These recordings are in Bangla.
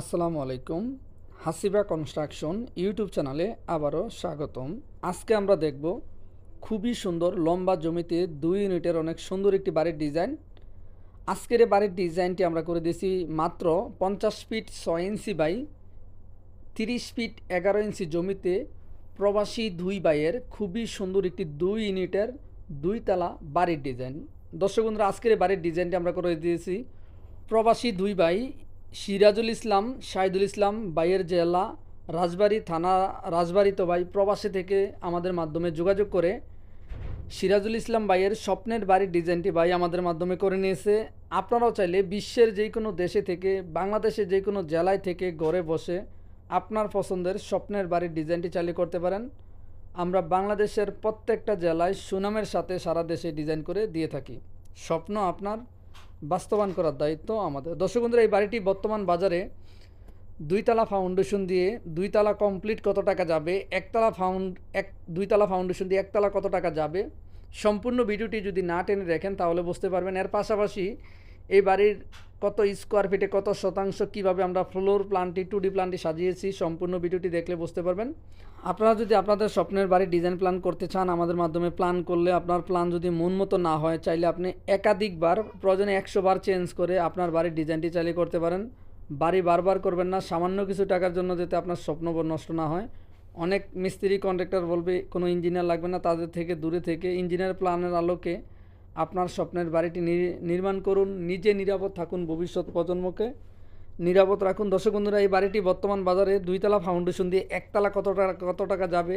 আসসালামু আলাইকুম। হাসিবা কনস্ট্রাকশন ইউটিউব চ্যানেলে আবারও স্বাগতম। আজকে আমরা দেখব খুবই সুন্দর লম্বা জমিতে দুই ইউনিটের অনেক সুন্দর একটি বাড়ির ডিজাইন। আজকের বাড়ির ডিজাইনটি আমরা করে দিয়েছি মাত্র পঞ্চাশ ফিট ছয় ইঞ্চি বাই তিরিশ ফিট এগারো ইঞ্চি জমিতে প্রবাসী দুই বাইয়ের খুবই সুন্দর একটি দুই ইউনিটের দুই তালা বাড়ির ডিজাইন। দর্শক বন্ধুরা, আজকের বাড়ির ডিজাইনটি আমরা করে দিয়েছি প্রবাসী দুই ভাই সিরাজুল ইসলাম শাহিদুল ইসলাম, বাইয়ের জেলা, রাজবাড়ী থানা, রাজবাড়ী তো ভাই প্রবাসী থেকে আমাদের মাধ্যমে যোগাযোগ করে। সিরাজুল ইসলাম ভাইয়ের স্বপ্নের বাড়ির ডিজাইনটি ভাই আমাদের মাধ্যমে করে নিয়েছে। আপনারাও চাইলে বিশ্বের যে কোনো দেশে থেকে, বাংলাদেশের যে কোনো জেলায় থেকে ঘরে বসে আপনার পছন্দের স্বপ্নের বাড়ির ডিজাইনটি চালু করতে পারেন। আমরা বাংলাদেশের প্রত্যেকটা জেলায় সুনামের সাথে সারা দেশে ডিজাইন করে দিয়ে থাকি। স্বপ্ন আপনার বাস্তবায়ন করার দায়িত্ব আমাদের। দর্শক বন্ধুরা, এই বাড়িটি বর্তমান বাজারে দুইতলা ফাউন্ডেশন দিয়ে দুইতলা কমপ্লিট কত টাকা যাবে, একতলা ফাউন্ড, এক, দুইতলা ফাউন্ডেশন দিয়ে একতলা কত টাকা যাবে, সম্পূর্ণ ভিডিওটি যদি না টেনে দেখেন তাহলে বুঝতে পারবেন। এর পাশাপাশি এই বাড়ির কত স্কোয়ার ফিটে কত শতাংশ কীভাবে আমরা ফ্লোর প্ল্যানটি টু ডি প্ল্যানটি সাজিয়েছি, সম্পূর্ণ ভিডিওটি দেখলে বুঝতে পারবেন। আপনারা যদি আপনাদের স্বপ্নের বাড়ির ডিজাইন প্ল্যান করতে চান, আমাদের মাধ্যমে প্ল্যান করলে আপনার প্ল্যান যদি মন মতো না হয়, চাইলে আপনি একাধিকবার, প্রয়োজনে একশো বার চেঞ্জ করে আপনার বাড়ির ডিজাইনটি চালু করতে পারেন। বাড়ি বারবার করবেন না, সামান্য কিছু টাকার জন্য যাতে আপনার স্বপ্ন নষ্ট না হয়। অনেক মিস্ত্রি কন্ট্রাক্টর বলবে, কোনো ইঞ্জিনিয়ার লাগবে না, তাদের থেকে দূরে থেকে ইঞ্জিনিয়ার প্ল্যানের আলোকে আপনার স্বপ্নের বাড়িটি নির্মাণ করুন, নিজে নিরাপদ থাকুন ভবিষ্যৎ প্রজন্মকে। নিরাপদ রাখুন। দর্শক বন্ধুরা, এই বাড়িটি বর্তমান বাজারে দুইতলা ফাউন্ডেশন দিয়ে একতলা কত টাকা কত টাকা যাবে?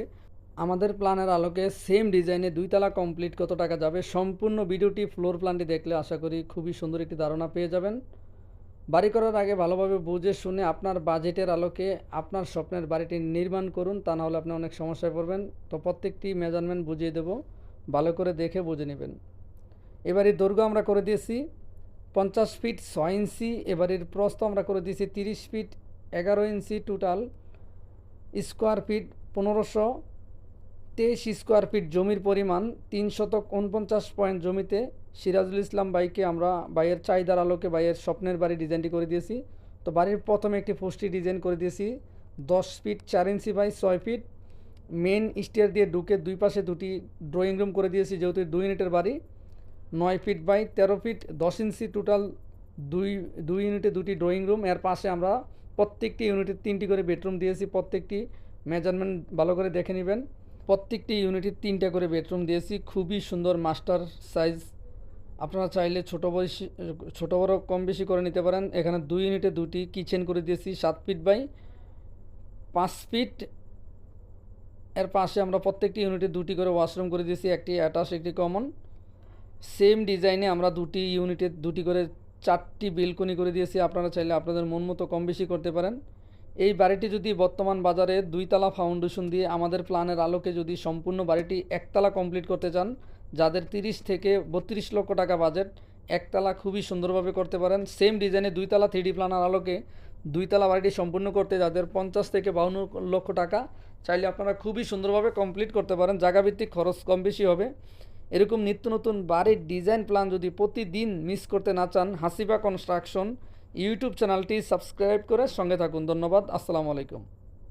আমাদের প্ল্যানের আলোকে সেম ডিজাইনে দুইতলা কমপ্লিট কত টাকা যাবে? সম্পূর্ণ ভিডিওটি ফ্লোর প্ল্যানটি দেখলে আশা করি খুবই সুন্দর একটি ধারণা পেয়ে যাবেন। বাড়ি করার আগে ভালোভাবে বুঝে শুনে আপনার বাজেটের আলোকে আপনার স্বপ্নের বাড়িটি নির্মাণ করুন, তা নাহলে আপনি অনেক সমস্যায় পড়বেন। তো প্রত্যেকটি মেজারমেন্ট বুঝিয়ে দেবো। ভালো করে দেখে বুঝে নেবেন। এবারে দৈর্ঘ্য আমরা করে দিয়েছি পঞ্চাশ ফিট ছয় ইঞ্চি এবারের প্রস্থ আমরা করে দিয়েছি তিরিশ ফিট এগারো ইঞ্চি টোটাল স্কোয়ার ফিট পনেরোশো, তেইশ স্কোয়ার ফিট জমির পরিমাণ তিন শতক উনপঞ্চাশ পয়েন্ট জমিতে সিরাজুল ইসলাম বাইকে আমরা বাইয়ের চাহিদার আলোকে বাইয়ের স্বপ্নের বাড়ি ডিজাইনটি করে দিয়েছি। তো বাড়ির প্রথমে একটি পোস্টি ডিজাইন করে দিয়েছি। দশ ফিট চার ইঞ্চি বাই ছয় ফিট মেন স্টেয়ার দিয়ে ঢুকে দুই পাশে দুটি ড্রয়িং রুম করে দিয়েছি, যেহেতু দুই ইউনিটের বাড়ি। নয় ফিট বাই তেরো ফিট, দশ ইঞ্চি টোটাল দুই দুই ইউনিটে দুটি ড্রয়িং রুম এর পাশে আমরা প্রত্যেকটি ইউনিটে তিনটি করে বেডরুম দিয়েছি। প্রত্যেকটি মেজারমেন্ট ভালো করে দেখে নেবেন। প্রত্যেকটি ইউনিটে তিনটা করে বেডরুম দিয়েছি। খুবই সুন্দর মাস্টার সাইজ আপনারা চাইলে ছোটো বয়সী, ছোটো বড়ো কম বেশি করে নিতে পারেন। এখানে দুই ইউনিটে দুটি কিচেন করে দিয়েছি, সাত ফিট বাই পাঁচ ফিট এর পাশে আমরা প্রত্যেকটি ইউনিটে দুটি করে ওয়াশরুম করে দিয়েছি, একটি অ্যাটাচ একটি কমন সেম ডিজাইনে আমরা দুটি ইউনিটে দুটি করে চারটি বেলকনি করে দিয়েছি। আপনারা চাইলে আপনাদের মন মতো কম বেশি করতে পারেন। এই বাড়িটি যদি বর্তমান বাজারে দুইতলা ফাউন্ডেশন দিয়ে আমাদের প্ল্যানের আলোকে যদি সম্পূর্ণ বাড়িটি একতলা কমপ্লিট করতে চান, যাদের তিরিশ থেকে বত্রিশ লক্ষ টাকা বাজেট, একতলা খুবই সুন্দরভাবে করতে পারেন। সেম ডিজাইনে দুইতলা থ্রি প্ল্যানার আলোকে দুইতলা বাড়িটি সম্পূর্ণ করতে যাদের পঞ্চাশ থেকে বাউন্ন লক্ষ টাকা, চাইলে আপনারা খুবই সুন্দরভাবে কমপ্লিট করতে পারেন। জায়গাভিত্তিক খরচ কম বেশি হবে। এরকম নিত্য নতুন বাড়ির ডিজাইন প্ল্যান যদি প্রতিদিন মিস করতে না চান হাসিবা কনস্ট্রাকশন ইউটিউব চ্যানেলটি সাবস্ক্রাইব করে সঙ্গে থাকুন। ধন্যবাদ, আসসালামু আলাইকুম।